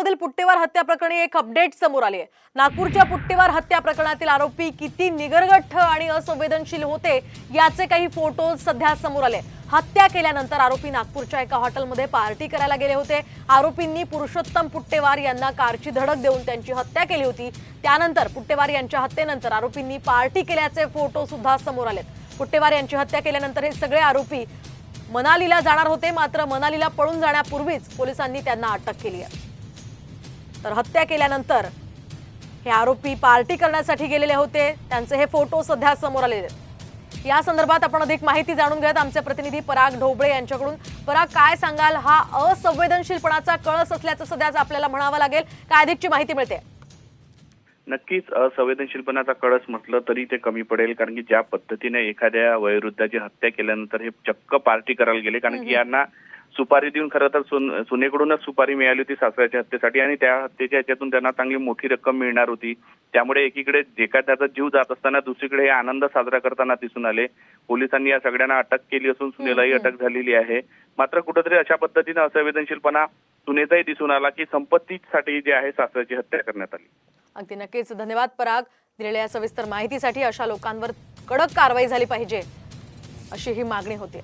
नागपूरमधील पुट्टेवार हत्या प्रकरणी एक अपडेट समोर आली आहे. नागपूरच्या पुट्टेवार हत्या प्रकरणातील आरोपी किती निगरगठ्ठ आणि असंवेदनशील होते याचे काही फोटो सध्या समोर आले. हत्या केल्यानंतर आरोपी नागपूरच्या एका हॉटेलमध्ये पार्टी करायला गेले होते. आरोपींनी पुरुषोत्तम पुट्टेवार यांना कारची धडक देऊन त्यांची हत्या केली होती. त्यानंतर पुट्टेवार यांच्या हत्येनंतर आरोपींनी पार्टी केल्याचे फोटो सुद्धा समोर आलेत. पुट्टेवार यांची हत्या केल्यानंतर हे सगळे आरोपी मनालीला जाणार होते मात्र मनालीला पळून जाण्यापूर्वीच पोलिसांनी त्यांना अटक केली आहे. तर हत्या केल्यानंतर हे आरोपी पार्टी करण्यासाठी गेलेले होते. त्यांचे हे फोटो सध्या समोर आलेले आहेत. या संदर्भात आपण अधिक माहिती जाणून घेऊयात. आमचे प्रतिनिधी पराग ढोबळे यांच्याकडून. पराग काय सांगाल? हा असंवेदनशीलपणाचा कळस असल्याचं सध्याच आपल्याला म्हणावं लागेल. काय अधिकची माहिती मिळते? नक्कीच असंवेदनशीलपणाचा कळस म्हटलं तरी ते कमी पडेल. कारण की ज्या पद्धतीने एखाद्या वयोवृद्धाची हत्या केल्यानंतर हे चक्क पार्टी करायला गेले. कारण की यांना सुपारी देऊन खरं तर सुन- सुनेकडूनच सुपारी मिळाली होती सासऱ्याच्या हत्येसाठी आणि त्या हत्येच्या ह्याच्यातून त्यांना चांगली मोठी रक्कम मिळणार होती. त्यामुळे एकीकडे एखाद्याचा जीव जात असताना दुसरीकडे हे आनंद साजरा करताना दिसून आले. पोलिसांनी या सगळ्यांना अटक केली असून सुनेलाही अटक झालेली आहे. मात्र कुठेतरी अशा पद्धतीने असंवेदनशीलपणा सुनेचाही दिसून आला की संपत्तीसाठी जे आहे सासऱ्याची हत्या करण्यात आली. अगदी नक्कीच. धन्यवाद पराग. दिलेल्या सविस्तर माहितीसाठी अशा लोकांवर कडक कारवाई झाली पाहिजे अशी ही मागणी होती